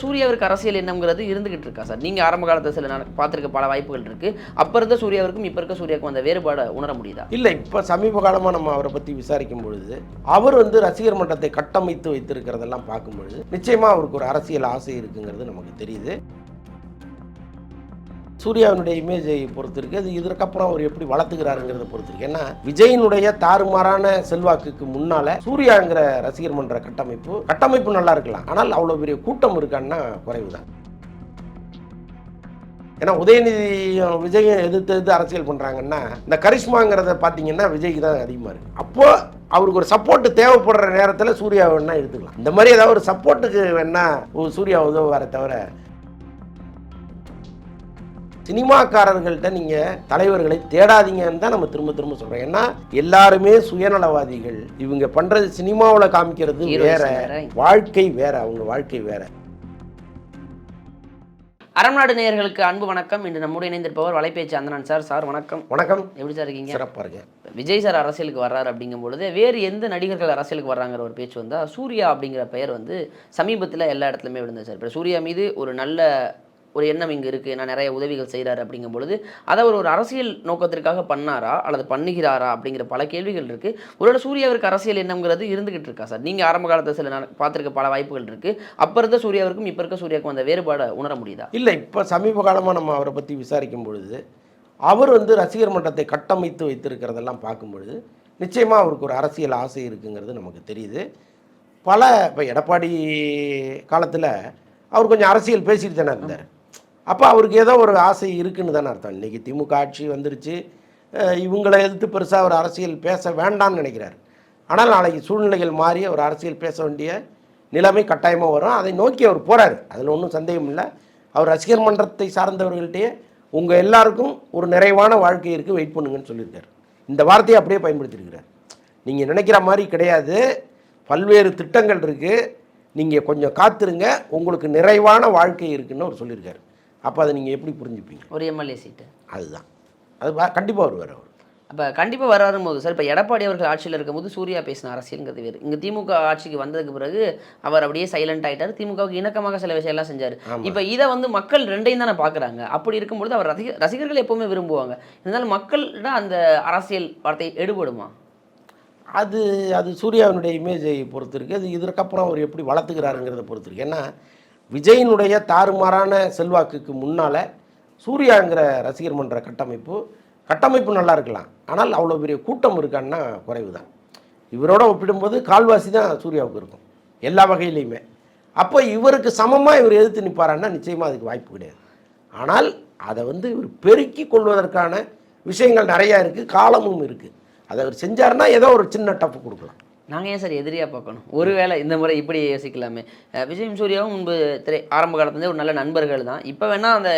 சூர்யாவிற்கு அரசியல் எண்ணம்ங்கிறது இருந்துகிட்டு இருக்கா சார்? நீங்க ஆரம்ப காலத்தில் சில பார்த்துருக்க பல வாய்ப்புகள் இருக்கு. அப்ப இருந்த சூர்யாவிற்கும் இப்ப இருக்க சூர்யாவுக்கும் அந்த வேறுபாடை உணர முடியுதா? இல்லை இப்போ சமீப காலமாக நம்ம அவரை பற்றி விசாரிக்கும் பொழுது அவர் வந்து ரசிகர் மன்றத்தை கட்டமைத்து வைத்திருக்கிறதெல்லாம் பார்க்கும் பொழுது நிச்சயமாக அவருக்கு ஒரு அரசியல் ஆசை இருக்குங்கிறது நமக்கு தெரியுது. சூர்யாவினுடைய இமேஜை பொறுத்திருக்கு. அது இதற்கப்புறம் அவர் எப்படி வளர்த்துக்கிறாருங்கிறத பொறுத்திருக்கு. ஏன்னா விஜயினுடைய தாறுமாறான செல்வாக்குக்கு முன்னால சூர்யாங்கிற ரசிகர் மன்ற கட்டமைப்பு கட்டமைப்பு நல்லா இருக்கலாம். ஆனால் அவ்வளோ பெரிய கூட்டம் இருக்கான்னா குறைவு தான் ஏன்னா உதயநிதி விஜயம் எதிர்த்து எதிர்த்து அரசியல் பண்ணுறாங்கன்னா இந்த கரிஷ்மாங்கிறத பார்த்தீங்கன்னா விஜய்க்கு தான் அதிகமாக இருக்குது அப்போ அவருக்கு ஒரு சப்போர்ட் தேவைப்படுற நேரத்தில் சூர்யா வேணா எடுத்துக்கலாம். இந்த மாதிரி ஏதாவது ஒரு சப்போர்ட்டுக்கு வேணா ஒரு சூர்யா உதவுவாரே தவிர சினிமாக்காரர்கள்ட்ட நீங்கள் தலைவர்களை தேடாதீங்கன்னு தான் நம்ம திரும்ப திரும்ப சொல்கிறோம் ஏன்னா எல்லாருமே சுயநலவாதிகள். இவங்க பண்ணுறது சினிமாவில் காமிக்கிறது வேற. வாழ்க்கை வேற அவங்க வாழ்க்கை வேற. அரண்நாடு நேயர்களுக்கு அன்பு வணக்கம். இன்று நம்முடைய இணைந்திருப்பவர் வலைபேச்சு அந்தனன் சார். சார் வணக்கம். வணக்கம். எப்படி சார் இருக்கீங்க? சிறப்பாக இருக்கேன். விஜய் சார் அரசியலுக்கு வர்றாரு அப்படிங்கும் பொழுது வேறு எந்த நடிகர்கள் அரசியலுக்கு வர்றாங்கிற ஒரு பேச்சு வந்தா சூர்யா அப்படிங்கிற பெயர் வந்து சமீபத்தில் எல்லா இடத்துலையுமே விழுந்தது சார். இப்போ சூர்யா மீது ஒரு நல்ல ஒரு எண்ணம் இங்கே இருக்குது நான் நிறைய உதவிகள் செய்கிறாரு அப்படிங்கும் பொழுது அதை அவர் ஒரு அரசியல் நோக்கத்திற்காக பண்ணாரா? அல்லது பண்ணுகிறாரா? அப்படிங்கிற பல கேள்விகள் இருக்குது ஒருவேளை சூர்யாவிற்கு அரசியல் எண்ணம்ங்கிறது இருந்துகிட்டு இருக்கா சார்? நீங்கள் ஆரம்ப காலத்தில் சில பார்த்துருக்க பல வாய்ப்புகள் இருக்குது அப்போ இருந்த சூர்யாவிற்கும் இப்போ இருக்க சூர்யாவுக்கும் அந்த வேறுபாடை உணர முடியுதா? இல்லை இப்போ சமீப காலமாக நம்ம அவரை பற்றி விசாரிக்கும் பொழுது அவர் வந்து ரசிகர் மன்றத்தை கட்டமைத்து வைத்திருக்கிறதெல்லாம் பார்க்கும் பொழுது நிச்சயமாக அவருக்கு ஒரு அரசியல் ஆசை இருக்குங்கிறது நமக்கு தெரியுது. பல இப்போ எடப்பாடி காலத்தில் அவர் கொஞ்சம் அரசியல் பேசிட்டு தானே இருந்தார். அப்போ அவருக்கு ஏதோ ஒரு ஆசை இருக்குன்னு தானே அர்த்தம். இன்றைக்கி திமுக ஆட்சி வந்துருச்சு. இவங்களை எதிர்த்து பெருசாக அவர் அரசியல் பேச வேண்டாம்னு நினைக்கிறார். ஆனால் நாளைக்கு சூழ்நிலைகள் மாறி அவர் அரசியல் பேச வேண்டிய நிலைமை கட்டாயமாக வரும். அதை நோக்கி அவர் போகிறார் அதில் ஒன்றும் சந்தேகம் இல்லை. அவர் ரசிகர் மன்றத்தை சார்ந்தவர்கள்ட்டே உங்கள் எல்லாருக்கும் ஒரு நிறைவான வாழ்க்கை இருக்குது வெயிட் பண்ணுங்கன்னு சொல்லியிருக்காரு. இந்த வார்த்தையை அப்படியே பயன்படுத்தியிருக்கிறார் நீங்கள் நினைக்கிற மாதிரி கிடையாது. பல்வேறு திட்டங்கள் இருக்குது நீங்கள் கொஞ்சம் காத்திருங்க. உங்களுக்கு நிறைவான வாழ்க்கை இருக்குன்னு அவர் சொல்லியிருக்காரு. அப்போ அதை நீங்கள் எப்படி புரிஞ்சுப்பீங்க? ஒரு எம்எல்ஏ சீட்டு அதுதான். அது கண்டிப்பாக வருவார் அவர். அப்போ கண்டிப்பாக வராரும் போது சார் இப்போ எடப்பாடி அவர்கள் ஆட்சியில் இருக்கும்போது சூர்யா பேசின அரசியல்ங்கிறது வேறு. இங்கே திமுக ஆட்சிக்கு வந்ததுக்கு பிறகு அவர் அப்படியே சைலண்ட் ஆயிட்டார். திமுகவுக்கு இணக்கமாக சில விஷயம்லாம் செஞ்சார். இப்போ இதை வந்து மக்கள் ரெண்டையும் தானே பார்க்குறாங்க அப்படி இருக்கும்பொழுது அவர் ரசிக ரசிகர்கள் எப்பவுமே விரும்புவாங்க. இருந்தாலும் மக்கள்கிட்ட அந்த அரசியல் வார்த்தை எடுபடுமா? அது அது சூர்யாவினுடைய இமேஜை பொறுத்து இருக்குது அது இதற்கப்புறம் அவர் எப்படி வளர்த்துக்கிறாருங்கிறத பொறுத்து இருக்கு. ஏன்னா விஜயினுடைய தாறுமாறான செல்வாக்குக்கு முன்னால் சூர்யாங்கிற ரசிகர் மன்ற கட்டமைப்பு கட்டமைப்பு நல்லா இருக்கலாம். ஆனால் அவ்வளோ பெரிய கூட்டம் இருக்கான்னா குறைவு தான் இவரோட ஒப்பிடும்போது கால்வாசி தான் சூர்யாவுக்கு இருக்கும். எல்லா வகையிலையுமே. அப்போ இவருக்கு சமமாக இவர் எதிர்த்து நிற்பாரான்னா நிச்சயமாக அதுக்கு வாய்ப்பு கிடையாது. ஆனால் அதை வந்து இவர் பெருக்கி கொள்வதற்கான விஷயங்கள் நிறையா இருக்குது காலமும் இருக்குது அதை அவர் செஞ்சாருன்னா ஏதோ ஒரு சின்ன டப்பு கொடுக்கலாம். நாங்கள் ஏன் சார் எதிரியாக பார்க்கணும்? ஒருவேளை இந்த முறை இப்படி யோசிக்கலாமே. விஜயும் சூர்யாவும் முன்பு திரை ஆரம்ப காலத்துலேருந்தே ஒரு நல்ல நண்பர்கள் தான். இப்போ வேணால் அந்த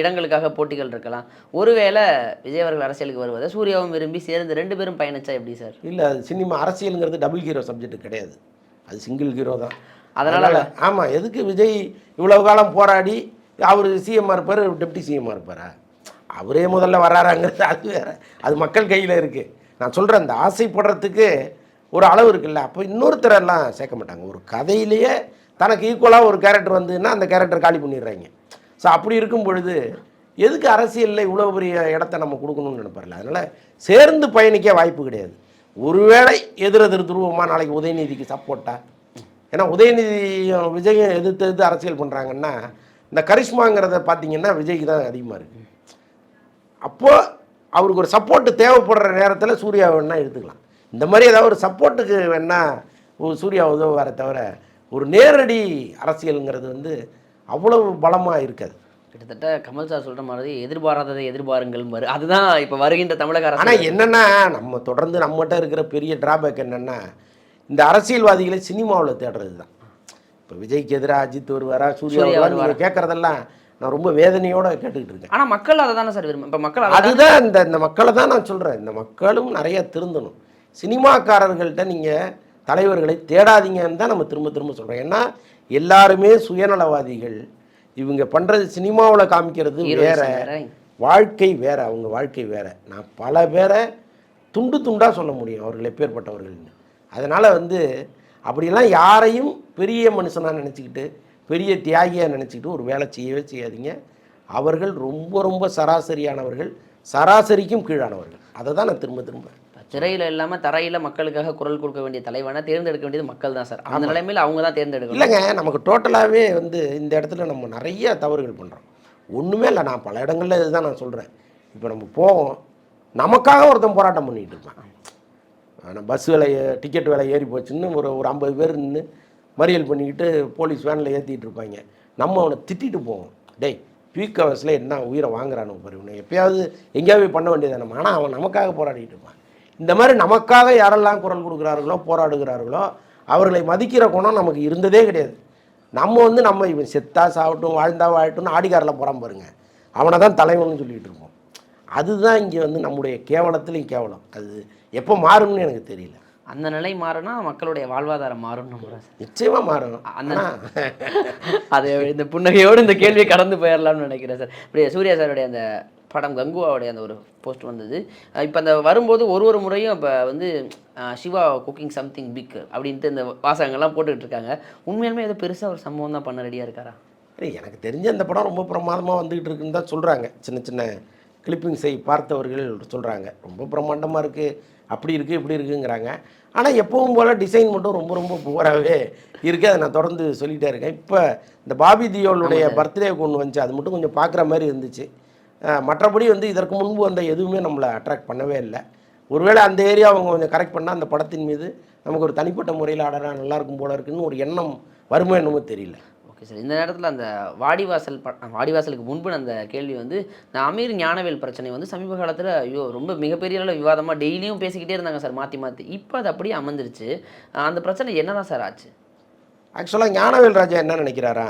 இடங்களுக்காக போட்டிகள் இருக்கலாம். ஒருவேளை விஜய் அவர்கள் அரசியலுக்கு வருவதை சூர்யாவும் விரும்பி சேர்ந்து ரெண்டு பேரும் பயணிச்சா எப்படி சார்? இல்லை அது சினிமா அரசியலுங்கிறது டபுள் ஹீரோ சப்ஜெக்ட் கிடையாது. அது சிங்கிள் ஹீரோ தான். அதனால ஆமாம் எதுக்கு விஜய் இவ்வளவு காலம் போராடி அவர் சிஎம்மாக இருப்பார் டெப்டி சிஎம்மாக இருப்பாரா? அவரே முதல்ல வராராங்கிறது அது வேற. அது மக்கள் கையில் இருக்குது நான் சொல்கிறேன் அந்த ஆசைப்படுறதுக்கு ஒரு அளவு இருக்குல்ல அப்போ இன்னொருத்தரெல்லாம் சேர்க்க மாட்டாங்க. ஒரு கதையிலேயே தனக்கு ஈக்குவலாக ஒரு கேரக்டர் வந்துன்னா அந்த கேரக்டர் காலி பண்ணிடுறாங்க. ஸோ அப்படி இருக்கும் பொழுது எதுக்கு அரசியலில் இவ்வளோ பெரிய இடத்த நம்ம கொடுக்கணும்னு நினைப்பார்ல அதனால் சேர்ந்து பயணிக்க வாய்ப்பு கிடையாது. ஒருவேளை எதிரெதிர் துருவமாக நாளைக்கு உதயநிதிக்கு சப்போர்ட்டா ஏன்னா உதயநிதி விஜயம் எதிர்த்து எதிர்த்து அரசியல் பண்ணுறாங்கன்னா இந்த கரிஷ்மாங்கிறத பார்த்தீங்கன்னா விஜய்க்கு தான் அதிகமாக இருக்குது அப்போது அவருக்கு ஒரு சப்போர்ட்டு தேவைப்படுற நேரத்தில் சூர்யா வேணா எடுத்துக்கலாம். இந்த மாதிரி ஏதாவது ஒரு சப்போர்ட்டுக்கு வேணா ஒரு சூர்யா உதவுவாரே தவிர ஒரு நேரடி அரசியலுங்கிறது வந்து அவ்வளவு பலமாக இருக்காது. கிட்டத்தட்ட கமல் சார் சொல்கிற மாதிரி எதிர்பாராததை எதிர்பாருங்கள் பாரு அதுதான் இப்போ வருகின்ற தமிழக அரசு. ஆனால் என்னென்னா நம்ம தொடர்ந்து நம்மகிட்ட இருக்கிற பெரிய டிராபேக் என்னென்னா இந்த அரசியல்வாதிகளை சினிமாவில் தேடுறது தான் இப்போ விஜய்க்கு எதிராக அஜித் வருவாரா சூர்யா வருவாரா? கேட்குறதெல்லாம் நான் ரொம்ப வேதனையோட கேட்டுக்கிட்டு இருக்கேன். ஆனால் மக்கள் அதை தானே சார் விரும்பும். இப்போ மக்கள் அதை அதுதான் இந்த இந்த மக்களை தான் நான் சொல்கிறேன் இந்த மக்களும் நிறைய திருந்தணும். சினிமாக்காரர்கள்ட்ட நீங்கள் தலைவர்களை தேடாதீங்கன்னு தான் நம்ம திரும்ப திரும்ப சொல்கிறோம் ஏன்னா எல்லாருமே சுயநலவாதிகள். இவங்க பண்ணுறது சினிமாவில் காமிக்கிறது வேற. வாழ்க்கை வேற அவங்க வாழ்க்கை வேற. நான் பல பேரை துண்டு துண்டாக சொல்ல முடியும் அவர்கள் எப்பேற்பட்டவர்கள்னு அதனால் வந்து அப்படியெல்லாம் யாரையும் பெரிய மனுஷனாக நினச்சிக்கிட்டு பெரிய தியாகியாக நினச்சிக்கிட்டு ஒரு வேலை செய்யவே செய்யாதீங்க. அவர்கள் ரொம்ப ரொம்ப சராசரியானவர்கள். சராசரிக்கும் கீழானவர்கள். அதை தான் நான் திரும்ப திரும்ப திரையில இல்லாம தரையில மக்களுக்காக குரல் கொடுக்க வேண்டிய தலைவனை தேர்ந்தெடுக்க வேண்டியது மக்கள் தான் சார். அந்த நிலைமையில அவங்க தான் தேர்ந்தெடுக்கணும். இல்லைங்க நமக்கு டோட்டலாகவே வந்து இந்த இடத்துல நம்ம நிறைய தவறுகள் பண்ணுறோம் ஒன்றுமே இல்லை நான் பல இடங்களில் இதுதான் நான் சொல்கிறேன் இப்போ நம்ம போவோம். நமக்காக ஒருத்தன் போராட்டம் பண்ணிகிட்டு இருப்பான். ஆனால் பஸ் விலை டிக்கெட் விலை ஏறி போச்சுன்னு ஒரு ஒரு ஐம்பது பேர் நின்று மறியல் பண்ணிக்கிட்டு போலீஸ் வேனில் ஏற்றிட்டு இருப்பாங்க. நம்ம அவனை திட்டிட்டு போவோம். டேய் பீக் ஹவர்ஸில் என்ன உயிரை வாங்குறானு பாரு இவனை. எப்பயாவது எங்கேயாவது பண்ண வேண்டியது நம்ம ஆனால் அவன் நமக்காக போராடிட்டு இருப்பான். இந்த மாதிரி நமக்காக யாரெல்லாம் குரல் கொடுக்குறார்களோ போராடுகிறார்களோ அவர்களை மதிக்கிற குணம் நமக்கு இருந்ததே கிடையாது. நம்ம வந்து நம்ம இவன் செத்தா சாவட்டும் வாழ்ந்தா வாழட்டும்னு ஆடிக்காரில் போகிறான் பாருங்க. அவனை தான் தலைவன் சொல்லிட்டு இருப்போம். அதுதான் இங்கே வந்து நம்முடைய கேவலத்துலேயும் கேவலம். அது எப்போ மாறும்னு எனக்கு தெரியல. அந்த நிலை மாறினா மக்களுடைய வாழ்வாதாரம் மாறும்னு நம்புறேன் நிச்சயமாக மாறும். அந்த அது இந்த புன்னகையோடு இந்த கேள்வியை கடந்து போயிடலாம்னு நினைக்கிறேன் சார். இப்படி சூர்யா சாருடைய அந்த படம் கங்குவாவுடைய அந்த ஒரு போஸ்ட் வந்தது. இப்போ அந்த வரும்போது ஒரு ஒரு முறையும் இப்போ வந்து சிவா குக்கிங் சம்திங் பிக் அப்படின்ட்டு இந்த வாசகங்கள்லாம் போட்டுக்கிட்டு இருக்காங்க. உண்மையாலுமே ஏதோ பெருசாக ஒரு சம்பவம் தான் பண்ண ரெடியாக இருக்காரா? எனக்கு தெரிஞ்ச அந்த படம் ரொம்ப பிரமாதமாக வந்துக்கிட்டு இருக்குன்னு தான் சொல்கிறாங்க சின்ன சின்ன கிளிப்பிங்ஸை பார்த்தவர்கள் சொல்கிறாங்க ரொம்ப பிரம்மாண்டமாக இருக்குது அப்படி இருக்குது இப்படி இருக்குங்கிறாங்க. ஆனால் எப்பவும் போல் டிசைன் மட்டும் ரொம்ப ரொம்ப புவராகவே இருக்குது அதை நான் தொடர்ந்து சொல்லிகிட்டே இருக்கேன். இப்போ இந்த பாபி தியோலுடைய பர்த்டே ஒன்று வந்துச்சு. அது மட்டும் கொஞ்சம் பார்க்குற மாதிரி இருந்துச்சு. மற்றபடி வந்து இதற்கு முன்பு வந்த எதுவுமே நம்மளை அட்ராக்ட் பண்ணவே இல்லை. ஒருவேளை அந்த ஏரியா அவங்க கொஞ்சம் கரெக்ட் பண்ணால் அந்த படத்தின் மீது நமக்கு ஒரு தனிப்பட்ட முறையில் ஆடனா நல்லா இருக்கும் போல இருக்குன்னு ஒரு எண்ணம் வருமோ என்னமோ தெரியல. ஓகே சார் இந்த நேரத்தில் அந்த வாடிவாசல் ப வாடிவாசலுக்கு முன்பு அந்த கேள்வி வந்து இந்த அமீர் ஞானவேல் பிரச்சனை வந்து சமீப காலத்தில் ஐயோ ரொம்ப மிகப்பெரிய அளவு விவாதமாக டெய்லியும் பேசிக்கிட்டே இருந்தாங்க சார் மாற்றி மாற்றி இப்போ அது அப்படியே அமைஞ்சிருச்சு அஹ் அந்த பிரச்சனை என்னதான் சார் ஆச்சு? ஆக்சுவலாக ஞானவேல் ராஜா என்ன நினைக்கிறாரா?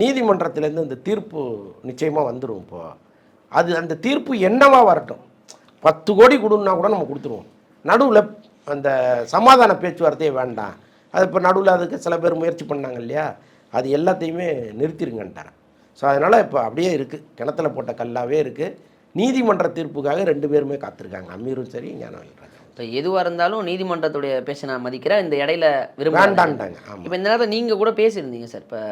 நீதிமன்றத்திலேருந்து இந்த தீர்ப்பு நிச்சயமாக வந்துடும் இப்போ. அது அந்த தீர்ப்பு என்னவா வரட்டும்? பத்து கோடி கொடுன்னா கூட நம்ம கொடுத்துருவோம். நடுவில் அந்த சமாதான பேச்சுவார்த்தையே வேண்டாம். அது இப்போ நடுவில் அதுக்கு சில பேர் முயற்சி பண்ணாங்க இல்லையா? அது எல்லாத்தையுமே நிறுத்திருங்கன்ட்டாரன் ஸோ அதனால் இப்போ அப்படியே இருக்குது கிணத்துல போட்ட கல்லாவே இருக்குது நீதிமன்ற தீர்ப்புக்காக ரெண்டு பேருமே காத்திருக்காங்க. அமீரும் சரி ஞானவேல் ராஜா இப்போ எதுவாக இருந்தாலும் நீதிமன்றத்துடைய பேச்சை நான் மதிக்கிறேன். இந்த இடையில விரும்ப வேண்டான்ட்டாங்க. இப்போ இந்த நேரத்தில் நீங்கள் கூட பேசியிருந்தீங்க சார். இப்போ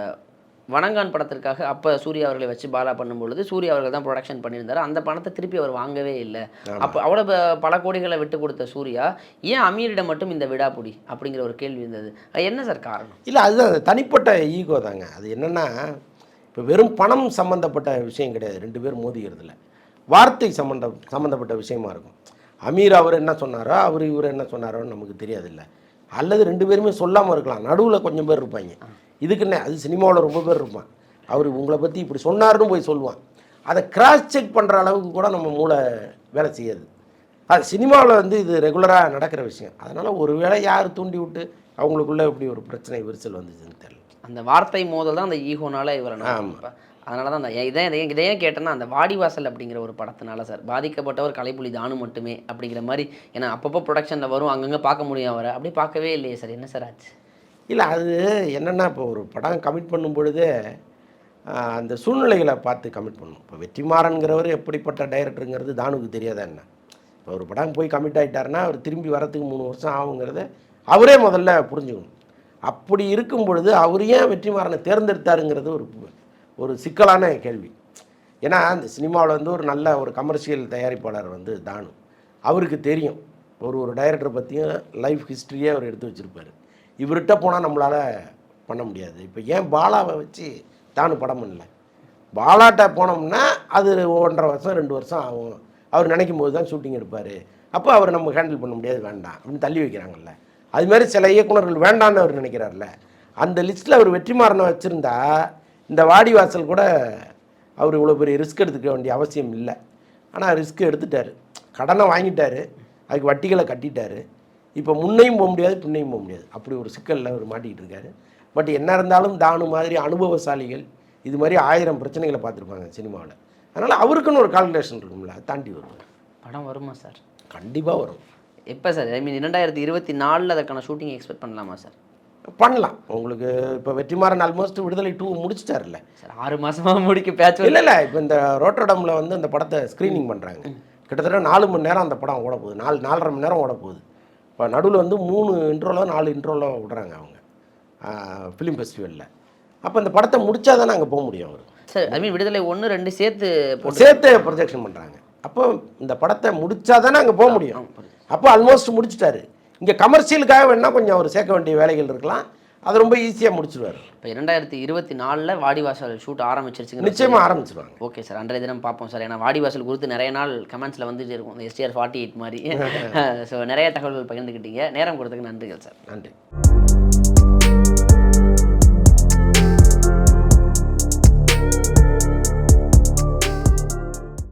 வணங்கான் படத்திற்காக அப்போ சூர்யா அவர்களை வச்சு பாலா பண்ணும்பொழுது சூர்யா அவர்கள் தான் ப்ரொடக்ஷன் பண்ணியிருந்தாரு. அந்த பணத்தை திருப்பி அவர் வாங்கவே இல்லை. அப்போ அவ்வளோ பல கோடிகளை விட்டு கொடுத்த சூர்யா ஏன் அமீரிடம் மட்டும் இந்த விடாப்புடி அப்படிங்கிற ஒரு கேள்வி இருந்தது. அது என்ன சார் காரணம்? இல்லை அதுதான் அது தனிப்பட்ட ஈகோ தாங்க. அது என்னென்னா இப்போ வெறும் பணம் சம்மந்தப்பட்ட விஷயம் கிடையாது. ரெண்டு பேரும் மோதிக்கிறதுல. வார்த்தை சம்மந்த சம்மந்தப்பட்ட விஷயமா இருக்கும். அமீர் அவர் என்ன சொன்னாரோ? அவர் இவர் என்ன சொன்னாரோன்னு நமக்கு தெரியாதுல்ல. அல்லது ரெண்டு பேருமே சொல்லாமல் இருக்கலாம். நடுவில் கொஞ்சம் பேர் இருப்பாங்க. இதுக்குன்னே அது சினிமாவில் ரொம்ப பேர் இருப்பான். அவர் உங்களை பற்றி இப்படி சொன்னாருன்னு போய் சொல்லுவான். அதை கிராஸ் செக் பண்ணுற அளவுக்கு கூட நம்ம மூளை வேலை செய்யாது. அது சினிமாவில் வந்து இது ரெகுலராக நடக்கிற விஷயம். அதனால் ஒருவேளை யார் தூண்டி விட்டு அவங்களுக்குள்ள இப்படி ஒரு பிரச்சனை விரிசல் வந்துச்சுன்னு தெரியல. அந்த வார்த்தை மோதல் தான் அந்த ஈகோனால இவரை நான் ஆமா. இப்ப அதனால தான் அந்த இதை இதை இதை கேட்டேன்னா அந்த வாடிவாசல் அப்படிங்கிற ஒரு படத்தினால சார். பாதிக்கப்பட்டவர் கலைப்புலி தானு மட்டுமே அப்படிங்கிற மாதிரி ஏன்னா அப்பப்போ ப்ரொடக்ஷனில் வரும் அங்கங்கே பார்க்க முடியும் அவரை. அப்படி பார்க்கவே இல்லையே சார். என்ன சார் ஆச்சு? இல்லை அது என்னென்னா இப்போ ஒரு படம் கமிட் பண்ணும் பொழுதே அந்த சூழ்நிலைகளை பார்த்து கமிட் பண்ணணும் இப்போ வெற்றிமாறன்கிறவர் எப்படிப்பட்ட டைரக்டருங்கிறது தானுக்கு தெரியாதா என்ன? இப்போ ஒரு படம் போய் கமிட் ஆகிட்டாருன்னா அவர் திரும்பி வரத்துக்கு மூணு வருஷம் ஆகுங்கிறத அவரே முதல்ல புரிஞ்சுக்கணும். அப்படி இருக்கும் பொழுது அவர் ஏன் வெற்றிமாறனை தேர்ந்தெடுத்தாருங்கிறது ஒரு ஒரு சிக்கலான கேள்வி. ஏன்னா அந்த சினிமாவில் வந்து ஒரு நல்ல ஒரு கமர்ஷியல் தயாரிப்பாளர் வந்து தானு. அவருக்கு தெரியும். ஒரு ஒரு டைரக்டரை பற்றியும் லைஃப் ஹிஸ்ட்ரியே அவர் எடுத்து வச்சுருப்பார். இவர்கிட்ட போனால் நம்மளால் பண்ண முடியாது. இப்போ ஏன் பாலாவை வச்சு தானு படம் பண்ணல? பாலாட்ட போனோம்னா அது ஒன்றரை வருஷம் ரெண்டு வருஷம் ஆகும். அவர் நினைக்கும் போது தான் ஷூட்டிங் எடுப்பார். அப்போ அவர் நம்ம ஹேண்டில் பண்ண முடியாது. வேண்டாம். அப்படின்னு தள்ளி வைக்கிறாங்கல்ல. அது மாதிரி சில இயக்குனர்கள் வேண்டான்னு அவர் நினைக்கிறார்ல. அந்த லிஸ்ட்டில் அவர் வெற்றிமாறனை வச்சுருந்தா இந்த வாடிவாசல் கூட அவர் இவ்வளோ பெரிய ரிஸ்க் எடுத்துக்க வேண்டிய அவசியம் இல்லை. ஆனால் ரிஸ்க் எடுத்துட்டாரு. கடனை வாங்கிட்டாரு. அதுக்கு வட்டிகளை கட்டிட்டாரு. இப்போ முன்னையும் போக முடியாது பின்னையும் போக முடியாது. அப்படி ஒரு சிக்கலில் அவர் மாட்டிக்கிட்டு இருக்காரு. பட் என்ன இருந்தாலும் தானு மாதிரி அனுபவசாலிகள் இது மாதிரி ஆயிரம் பிரச்சனைகளை பார்த்துருப்பாங்க சினிமாவில். அதனால் அவருக்குன்னு ஒரு கால்குலேஷன் இருக்கும்ல அதை தாண்டி வருவார் படம் வருமா சார்? கண்டிப்பாக வரும். எப்போ சார்? ஐ மீன் இரண்டாயிரத்தி இருபத்தி நாலில் அதற்கான ஷூட்டிங் எக்ஸ்பெக்ட் பண்ணலாமா சார்? பண்ணலாம். உங்களுக்கு இப்போ வெற்றிமாறன் ஆல்மோஸ்ட் விடுதலை டூ முடிச்சிட்டார்ல சார் ஆறு மாசமாக முடிக்க பேட்ச் இல்லை இல்லை இப்போ இந்த ரோட்டோடமில் வந்து அந்த படத்தை ஸ்க்ரீனிங் பண்ணுறாங்க கிட்டத்தட்ட நாலு மணி நேரம் அந்த படம் ஓட போகுது நாலு நாலரை மணி நேரம் ஓட போகுது இப்போ நடுவில் வந்து மூணு இன்ட்ரோவில் நாலு இன்ட்ரோவில் விடுறாங்க அவங்க. ஃபிலிம் ஃபெஸ்டிவலில் அப்போ இந்த படத்தை முடிச்சா தானே அங்கே போக முடியும் அவர். சார் ஐ மீன் விடுதலை ஒன்று ரெண்டு சேர்த்து சேர்த்து ப்ரொஜெக்ஷன் பண்ணுறாங்க அப்போ இந்த படத்தை முடிச்சா தானே அங்கே போக முடியும். அப்போ ஆல்மோஸ்ட் முடிச்சிட்டாரு. இங்கே கமர்ஷியலுக்காக வேணா கொஞ்சம் அவர் சேர்க்க வேண்டிய வேலைகள் இருக்கலாம். அது ரொம்ப ஈஸியாக முடிச்சிடுவார் இப்போ இரண்டாயிரத்தி இருபத்தி நாலில் வாடிவாசல் ஷூட் ஆரம்பிச்சிருச்சுங்க நிச்சயமாக ஆரம்பிச்சிருவாங்க. ஓகே சார் அன்றைய தினம் பார்ப்போம் சார் ஏன்னா வாடிவாசல் குறித்து நிறைய நாள் கமெண்ட்ஸில் வந்துட்டு இருக்கும். எஸ்டிஆர் ஃபார்ட்டி எயிட் மாதிரி. ஸோ நிறைய தகவல்கள் பகிர்ந்துக்கிட்டீங்க நேரம் கொடுத்ததுக்கு நன்றிகள் சார் நன்றி.